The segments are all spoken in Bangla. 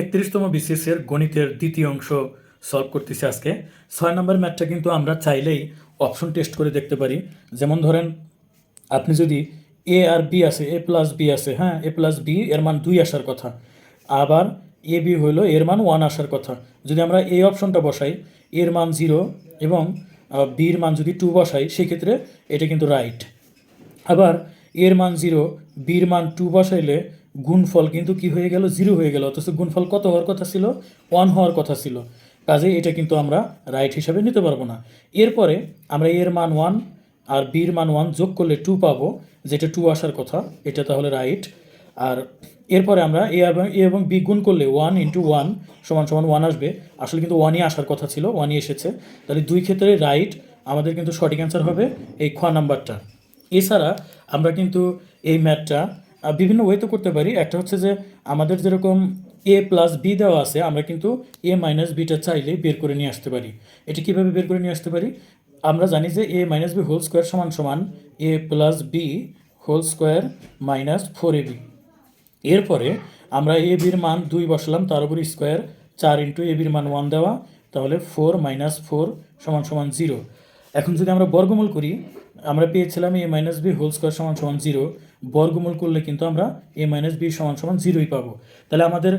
একত্রিশতম বিসিএস এর গণিতের দ্বিতীয় অংশ সলভ করতেছি আজকে। ছয় নম্বর ম্যাথটা কিন্তু আমরা চাইলেই অপশন টেস্ট করে দেখতে পারি। যেমন ধরেন, আপনি যদি এ আর বি আছে এ প্লাস বি আছে হ্যাঁ এ প্লাস বি এর মান দুই আসার কথা। আবার এ বি হইল এর মান ওয়ান আসার কথা। যদি আমরা এই অপশনটা বসাই, এর মান জিরো এবং বির মান যদি টু বসাই, সেক্ষেত্রে এটা কিন্তু রাইট আবার এর মান জিরো বির মান টু বসাইলে গুণফল কিন্তু কি হয়ে গেল? জিরো হয়ে গেল। অথচ গুণফল কত হওয়ার কথা ছিল? ওয়ান হওয়ার কথা ছিল। কাজে এটা কিন্তু আমরা রাইট হিসাবে নিতে পারব না। এরপরে আমরা এর মান ওয়ান আর বির মান ওয়ান যোগ করলে টু পাবো, যেটা টু আসার কথা। এটা তাহলে রাইট আর এরপরে আমরা এ এবং এ এবং বি গুণ করলে ওয়ান ইন্টু ওয়ান সমান সমান ওয়ান আসবে। আসলে কিন্তু ওয়ানই আসার কথা ছিল ওয়ানই এসেছে। তাহলে দুই ক্ষেত্রে রাইট আমাদের কিন্তু সঠিক অ্যান্সার হবে এই খ নাম্বারটা এছাড়া আমরা কিন্তু এই ম্যাথটা বিভিন্ন ওয়েতে করতে পারি। একটা হচ্ছে যে, আমাদের যেরকম এ প্লাস বি দেওয়া আছে, আমরা কিন্তু এ মাইনাস বিটা চাইলে বের করে নিয়ে আসতে পারি। এটা কীভাবে বের করে নিয়ে আসতে পারি? আমরা জানি যে A minus B whole square সমান সমান A plus B whole square minus four A B এরপরে আমরা এ বির মান দুই বসালাম, তার উপর স্কোয়ার চার ইন্টু এ বির মান ওয়ান দেওয়া, তাহলে ফোর মাইনাস ফোর সমান সমান জিরো এখন যদি আমরা বর্গমূল করি, আমরা পেয়েছিলাম A minus B whole square সমান সমান জিরো বর্গমূল করলে কিন্তু আমরা এ মাইনাস বি সমান সমান জিরোই পাবো। তাহলে আমাদের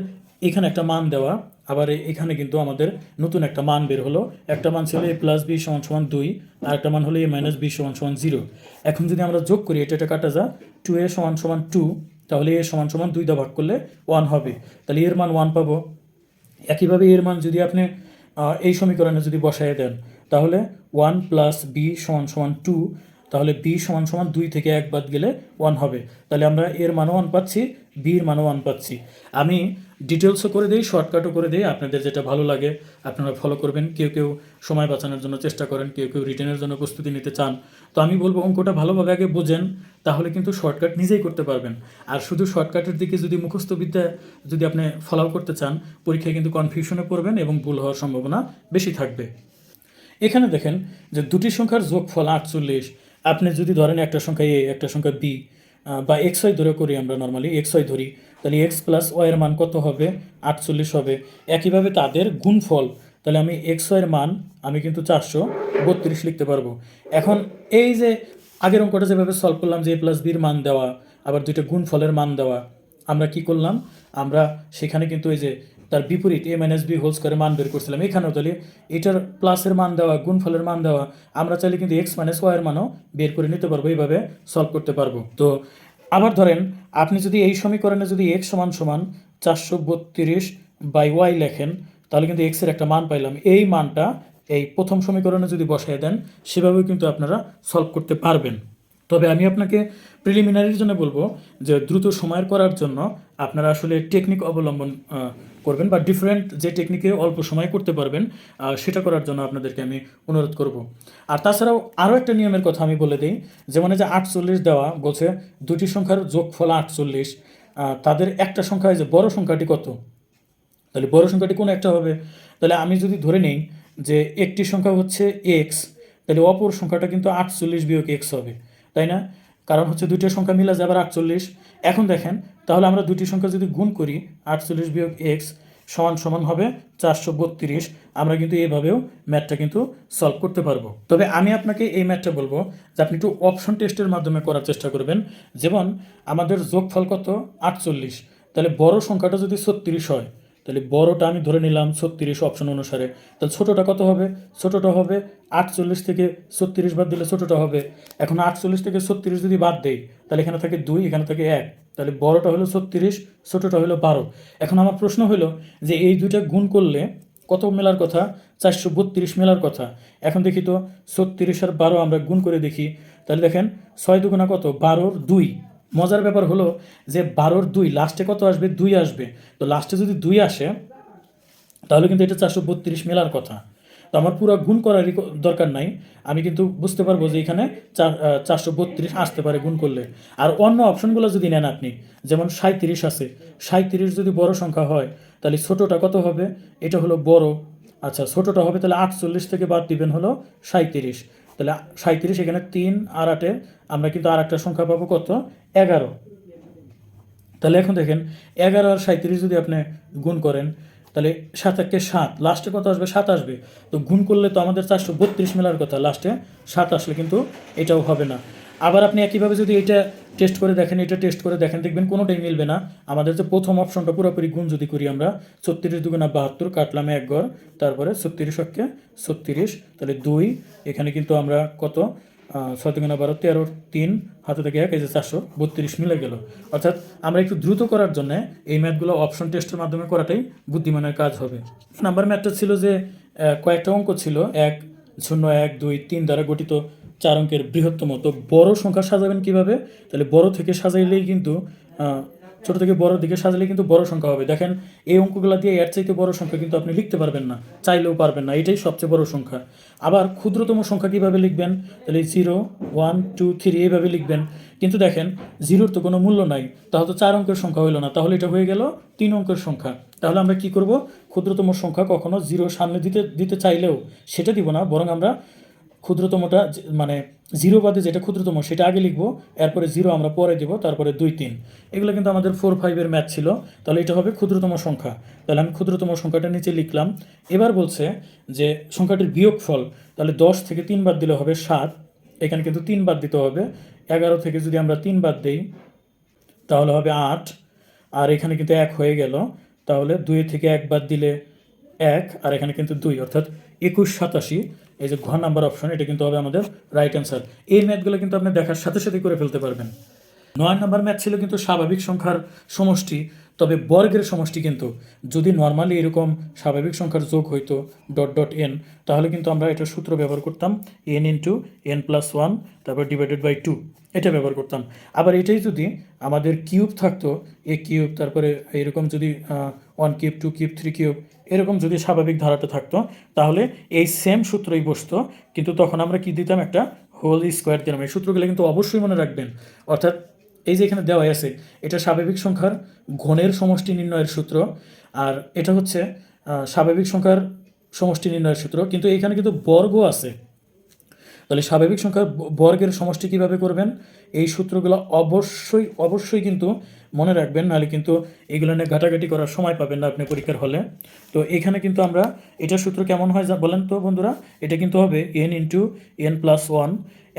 এখানে একটা মান দেওয়া, আবার এখানে কিন্তু আমাদের নতুন একটা মান বের হলো। একটা মান ছিল এ প্লাস বি সমান সমান দুই, আর একটা মান হলো এ মাইনাস বি সমান সমান জিরো এখন যদি আমরা যোগ করি, এটা এটা কাটা যা টু এ সমান সমান টু তাহলে এ সমান সমান দুই দা ভাগ করলে ওয়ান হবে। তাহলে এর মান ওয়ান পাবো। একইভাবে এর মান যদি আপনি এই সমীকরণে যদি বসায় দেন, তাহলে ওয়ান প্লাস বি সমান সমান টু তাহলে বি সমান সমান দুই থেকে এক বাদ গেলে ওয়ান হবে। তাহলে আমরা এর মানও ওয়ান পাচ্ছি বির মানও ওয়ান পাচ্ছি। আমি ডিটেলসও করে দিই শর্টকাটও করে দিই, আপনাদের যেটা ভালো লাগে আপনারা ফলো করবেন। কেউ কেউ সময় বাঁচানোর জন্য চেষ্টা করেন, কেউ কেউ রিটার্নের জন্য প্রস্তুতি নিতে চান। তো আমি বলব অঙ্কটা ভালোভাবে আগে বোঝেন, তাহলে কিন্তু শর্টকাট নিজেই করতে পারবেন। আর শুধু শর্টকাটের দিকে যদি মুখস্থ বিদ্যা যদি আপনি ফলো করতে চান, পরীক্ষায় কিন্তু কনফিউশনে পড়বেন এবং ভুল হওয়ার সম্ভাবনা বেশি থাকবে। এখানে দেখেন যে দুটি সংখ্যার যোগফল আটচল্লিশ আপনি যদি ধরেন একটা সংখ্যা এ একটা সংখ্যা বি বা এক্স ওয়াই ধরে করি আমরা নর্মালি এক্স ওয়াই ধরি, তাহলে এক্স প্লাস ওয়াইয়ের মান কত হবে? আটচল্লিশ হবে। একইভাবে তাদের গুণফল, তাহলে আমি এক্স ওয়াইয়ের মান, আমি কিন্তু চারশো বত্রিশ লিখতে পারব। এখন এই যে আগের অঙ্কটা যেভাবে সলভ করলাম, যে এ প্লাস বির মান দেওয়া, আবার দুইটা গুণফলের মান দেওয়া, আমরা কি করলাম? আমরা সেখানে কিন্তু এই যে তার বিপরীত এ মাইনাস বি হোল স্কোয়ারের মান বের করছিলাম। এখানেও তাহলে এটার প্লাসের মান দেওয়া, গুণফলের মান দেওয়া, আমরা চাইলে কিন্তু এক্স মাইনাস ওয়াইয়ের মানও বের করে নিতে পারব, এইভাবে সলভ করতে পারব। তো আবার ধরেন, আপনি যদি এই সমীকরণে যদি এক্স সমান সমান চারশো বত্রিশ বাই ওয়াই লেখেন, তাহলে কিন্তু এক্সের একটা মান পাইলাম। এই মানটা এই প্রথম সমীকরণে যদি বসায় দেন, সেভাবেও কিন্তু আপনারা সলভ করতে পারবেন। তবে আমি আপনাকে প্রিলিমিনারির জন্য বলব যে দ্রুত সময়ের করার জন্য আপনারা আসলে টেকনিক অবলম্বন করবেন বা ডিফারেন্ট যে টেকনিকে অল্প সময় করতে পারবেন সেটা করার জন্য আপনাদেরকে আমি অনুরোধ করব। আর তাছাড়াও আরও একটা নিয়মের কথা আমি বলে দিই যেমন এই যে আটচল্লিশ দেওয়া বলছে দুটি সংখ্যার যোগফল আটচল্লিশ তাদের একটা সংখ্যা যে বড় সংখ্যাটি কত? তাহলে বড় সংখ্যাটি কোন একটা হবে? তাহলে আমি যদি ধরে নিই যে একটি সংখ্যা হচ্ছে এক্স তাহলে অপর সংখ্যাটা কিন্তু আটচল্লিশ বিয়োগ এক্স হবে। তাই না? কারণ হচ্ছে দুইটা সংখ্যা মিলা আবার আটচল্লিশ। এখন দেখেন, তাহলে আমরা দুটি সংখ্যা যদি গুণ করি, আটচল্লিশ বিয়োগ এক্স সমান সমান হবে চারশো বত্রিশ। আমরা কিন্তু এইভাবেও ম্যাথটা কিন্তু সলভ করতে পারব। তবে আমি আপনাকে এই ম্যাথটা বলব যে আপনি একটু অপশন টেস্টের মাধ্যমে করার চেষ্টা করবেন। যেমন, আমাদের যোগফল কত? আটচল্লিশ। তাহলে বড় সংখ্যাটা যদি ছত্রিশ হয় তাহলে বড়টা আমি ধরে নিলাম ছত্রিশ অপশন অনুসারে। তাহলে ছোটোটা কত হবে? ছোটোটা হবে আটচল্লিশ থেকে ছত্রিশ বাদ দিলে ছোটোটা হবে। এখন আটচল্লিশ থেকে ছত্রিশ যদি বাদ দেই, তাহলে এখানে থাকে দুই, এখানে থাকে এক। তাহলে বড়টা হলো ছত্রিশ, ছোটোটা হলো বারো। এখন আমার প্রশ্ন হলো যে এই দুইটা গুণ করলে কত মেলার কথা? চারশো বত্রিশ মেলার কথা। এখন দেখি তো ছত্রিশ আর বারো আমরা গুণ করে দেখি। তাহলে দেখেন ছয় দুগুণা কত? বারোর দুই। মজার ব্যাপার হলো যে বারোর দুই লাস্টে কত আসবে? দুই আসবে। তো লাস্টে যদি দুই আসে, তাহলে কিন্তু এটা চারশো বত্রিশ মেলার কথা। তো আমার পুরো গুণ করারই কো- দরকার নাই। আমি কিন্তু বুঝতে পারব যে এখানে চার চারশো বত্রিশ আসতে পারে গুণ করলে। আর অন্য অপশনগুলো যদি নেন আপনি, যেমন সাঁত্রিশ আছে। সাঁত্রিশ যদি বড় সংখ্যা হয়, তাহলে ছোটোটা কত হবে? এটা হলো বড়। আচ্ছা ছোটোটা হবে তাহলে আটচল্লিশ থেকে বাদ দিবেন হলো সাঁত্রিশ তাহলে সাঁত্রিশ এখানে তিন আর আটে আমরা কিন্তু আর একটা সংখ্যা পাবো কত? এগারো। তাহলে এখন দেখেন, এগারো আর সাঁত্রিশ যদি আপনি গুণ করেন, তাহলে সাত একে সাত, লাস্টে কত আসবে? সাত আসবে। তো গুণ করলে তো আমাদের চারশো বত্রিশ মেলার কথা, লাস্টে সাত আসলে কিন্তু এটাও হবে না। আবার আপনি একইভাবে যদি এটা টেস্ট করে দেখেন, এটা টেস্ট করে দেখেন, দেখবেন কোনোটাই মিলবে না। আমাদের যে প্রথম অপশনটা পুরোপুরি গুণ যদি করি আমরা, ছত্রিশ দুগুণা বাহাত্তর কাটলাম এক ঘর তারপরে ছত্রিশ অক্ষে ছত্রিশ, তাহলে দুই, এখানে কিন্তু আমরা কত? ছয় দুগুণা বারো, তেরো, তিন, হাতে থেকে এক, এই যে চারশো বত্রিশ মিলে গেল। অর্থাৎ আমরা একটু দ্রুত করার জন্য এই ম্যাথগুলো অপশন টেস্টের মাধ্যমে করাটাই বুদ্ধিমানের কাজ হবে। নাম্বার ম্যাথটা ছিল যে কয়েকটা অঙ্ক ছিল, এক, শূন্য, এক, দুই, তিন দ্বারা গঠিত। চার অঙ্কের বৃহত্তম। তো বড় সংখ্যা সাজাবেন কীভাবে? তাহলে বড় থেকে সাজাইলেই কিন্তু ছোট থেকে বড় দিকে সাজালে কিন্তু বড় সংখ্যা হবে। দেখেন, এই অঙ্কগুলো দিয়ে এর চাইতে বড় সংখ্যা কিন্তু আপনি লিখতে পারবেন না, চাইলেও পারবেন না। এটাই সবচেয়ে বড় সংখ্যা। আবার ক্ষুদ্রতম সংখ্যা কীভাবে লিখবেন? তাহলে জিরো, ওয়ান, টু, থ্রি এইভাবে লিখবেন। কিন্তু দেখেন, জিরোর তো কোনো মূল্য নাই। তাহলে তো চার অঙ্কের সংখ্যা হলো না। তাহলে এটা হয়ে গেল তিন অঙ্কের সংখ্যা। তাহলে আমরা কি করব? ক্ষুদ্রতম সংখ্যা কখনো জিরো সামনে দিতে দিতে চাইলেও সেটা দিব না, বরং আমরা ক্ষুদ্রতমটা মানে জিরো বাদে যেটা ক্ষুদ্রতম সেটা আগে লিখব, এরপরে জিরো আমরা পরে দেবো, তারপরে দুই তিন। এগুলো কিন্তু আমাদের ফোর ফাইভের ম্যাথ ছিল। তাহলে এটা হবে ক্ষুদ্রতম সংখ্যা। তাহলে আমি ক্ষুদ্রতম সংখ্যাটা নিচে লিখলাম। এবার বলছে যে সংখ্যাটির বিয়োগফল, তাহলে দশ থেকে তিন বাদ দিলে হবে সাত। এখানে কিন্তু তিন বাদ দিতে হবে। এগারো থেকে যদি আমরা তিন বাদ দিই, তাহলে হবে আট। আর এখানে কিন্তু এক হয়ে গেল। তাহলে দুই থেকে এক বাদ দিলে এক, আর এখানে কিন্তু দুই, অর্থাৎ একুশ সাতাশি। এই যে ঘ নাম্বার অপশন, এটা কিন্তু হবে আমাদের রাইট অ্যান্সার এই ম্যাথগুলো কিন্তু আপনি দেখার সাথে সাথে করে ফেলতে পারবেন। নয় নাম্বার ম্যাথ ছিল কিন্তু স্বাভাবিক সংখ্যার সমষ্টি, তবে বর্গের সমষ্টি কিন্তু। যদি নর্মালি এরকম স্বাভাবিক সংখ্যার যোগ হইতো ডট ডট এন তাহলে কিন্তু আমরা এটা সূত্র ব্যবহার করতাম N into N plus one তারপর ডিভাইডেড বাই টু এটা ব্যবহার করতাম। আবার এটাই যদি আমাদের কিউব থাকতো এ কিউব তারপরে এরকম যদি one cube two cube three cube এরকম যদি স্বাভাবিক ধারাটা থাকতো, তাহলে এই সেম সূত্রই বসতো। কিন্তু তখন আমরা কি দিতাম? একটা হোল স্কোয়ার দিলাম। এই সূত্রগুলো কিন্তু অবশ্যই মনে রাখবেন। অর্থাৎ এই যে এখানে দেওয়াই আছে, এটা স্বাভাবিক সংখ্যার ঘনের সমষ্টি নির্ণয়ের সূত্র, আর এটা হচ্ছে স্বাভাবিক সংখ্যার সমষ্টি নির্ণয়ের সূত্র। কিন্তু এখানে কিন্তু বর্গ আছে। তাহলে স্বাভাবিক সংখ্যার বর্গের সমষ্টি কীভাবে করবেন? এই সূত্রগুলো অবশ্যই অবশ্যই কিন্তু মনে রাখবেন, নাহলে কিন্তু এগুলো নিয়ে ঘাটাঘাটি করার সময় পাবেন না আপনি পরীক্ষার হলে। তো এখানে কিন্তু আমরা এটার সূত্র কেমন হয় যা বলেন তো বন্ধুরা? এটা কিন্তু হবে N into N plus one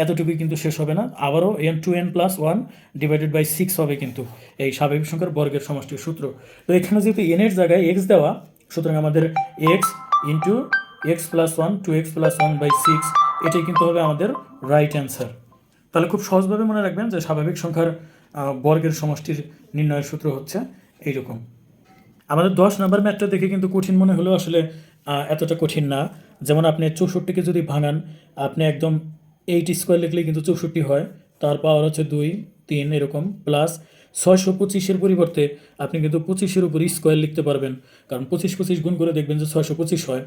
এতটুকুই কিন্তু শেষ হবে না। আবারও N two N plus one divided by six হবে কিন্তু এই স্বাভাবিক সংখ্যার বর্গের সমষ্টির সূত্র। তো এখানে যেহেতু এনের জায়গায় এক্স দেওয়া, সুতরাং আমাদের X into X plus one two X plus one by six এটাই কিন্তু হবে আমাদের রাইট অ্যান্সার তাহলে খুব সহজভাবে মনে রাখবেন যে স্বাভাবিক সংখ্যার বর্গের সমষ্টির নির্ণয়ের সূত্র হচ্ছে এইরকম। আমাদের দশ নাম্বার ম্যাথটা দেখে কিন্তু কঠিন মনে হলেও আসলে এতটা কঠিন না। যেমন আপনি চৌষট্টিকে যদি ভাঙান আপনি একদম এইট স্কোয়ার লিখলে কিন্তু চৌষট্টি হয়, তার পাওয়ার হচ্ছে দুই, তিন এরকম প্লাস ছয়শো পঁচিশের পরিবর্তে আপনি কিন্তু পঁচিশের উপর স্কোয়ার লিখতে পারবেন। কারণ পঁচিশ পঁচিশ গুণ করে দেখবেন যে ছয়শো পঁচিশ হয়।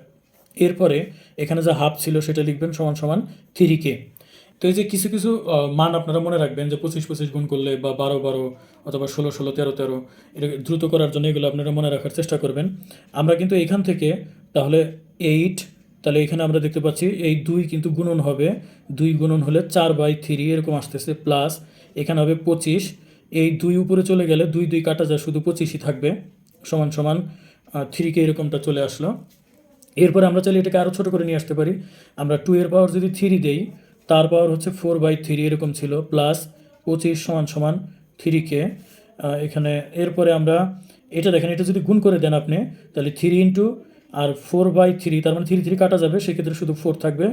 এরপরে এখানে যা হাফ ছিল সেটা লিখবেন সমান সমান থ্রি কে তো এই যে কিছু কিছু মান আপনারা মনে রাখবেন যে পঁচিশ পঁচিশ গুণ করলে বা বারো বারো অথবা ষোলো ষোলো তেরো তেরো, এটা দ্রুত করার জন্য এগুলো আপনারা মনে রাখার চেষ্টা করবেন। আমরা কিন্তু এখান থেকে তাহলে এইট তাহলে এখানে আমরা দেখতে পাচ্ছি এই দুই কিন্তু গুণন হবে, দুই গুণন হলে চার বাই থ্রি এরকম আসতেছে প্লাস এখানে হবে পঁচিশ। এই দুই উপরে চলে গেলে দুই দুই কাটা যায়, শুধু পঁচিশই থাকবে। সমান সমান থ্রি কে এরকমটা চলে আসলো। এরপরে আমরা চাইলে এটাকে আরও ছোটো করে নিয়ে আসতে পারি। আমরা টু এর পাওয়ার যদি থ্রি দেই, তার পাওয়ার হচ্ছে ফোর বাই থ্রি এরকম ছিল প্লাস পঁচিশ সমান সমান থ্রি কে এখানে এরপরে আমরা এটা দেখেন, এটা যদি গুণ করে দেন আপনি, তাহলে থ্রি ইন্টু আর ফোর বাই থ্রি তার মানে থ্রি থ্রি কাটা যাবে, সেক্ষেত্রে শুধু ফোর থাকবে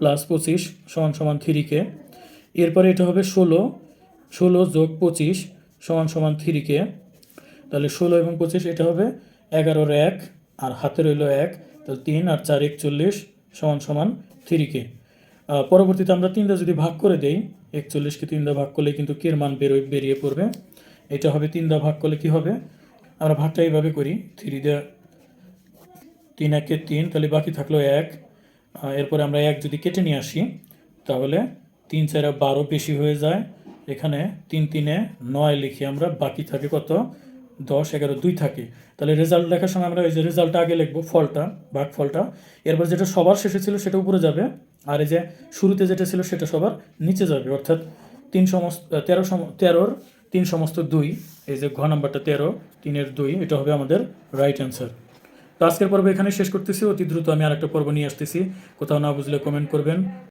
প্লাস পঁচিশ সমান সমান থ্রি কে এরপরে এটা হবে ষোলো ষোলো যোগ পঁচিশ সমান সমান থ্রি কে তাহলে ষোলো এবং পঁচিশ, এটা হবে এগারোর এক, আর হাতে রইল এক। তাহলে তিন আর চার একচল্লিশ সমান সমান থ্রি কে পরবর্তীতে আমরা তিনটা যদি ভাগ করে দেই, একচল্লিশকে তিনটা ভাগ করলে কিন্তু কের মান বেরোয়, বেরিয়ে পড়বে। এটা হবে তিনটা ভাগ করলে কি হবে? আমরা ভাগটা এইভাবে করি থ্রি দিয়ে তিন একে তিন, তাহলে বাকি থাকল এক। এরপরে আমরা এক যদি কেটে নিয়ে আসি, তাহলে তিন চারে বারো বেশি হয়ে যায়। এখানে তিন তিনে নয় লিখি আমরা বাকি থাকে কত? দশ, এগারো, দুই থাকে। তাহলে রেজাল্ট লেখার সময় আমরা ওই যে রেজাল্টটা আগে লিখব, ফলটা ভাগ ফলটা এরপর যেটা সবার শেষে ছিল সেটা উপরে যাবে, আর এই যে শুরুতে যেটা ছিল সেটা সবার নিচে যাবে। অর্থাৎ তিন সমস্ত তেরো সম, তেরোর তিন সমস্ত দুই, এই যে ঘ নাম্বারটা তেরো, তিনের দুই, এটা হবে আমাদের রাইট অ্যান্সার তো আজকের পর্ব এখানে শেষ করতেছি। অতি দ্রুত আমি আরেকটা পর্ব নিয়ে আসতেছি। কোথাও না বুঝলে কমেন্ট করবেন।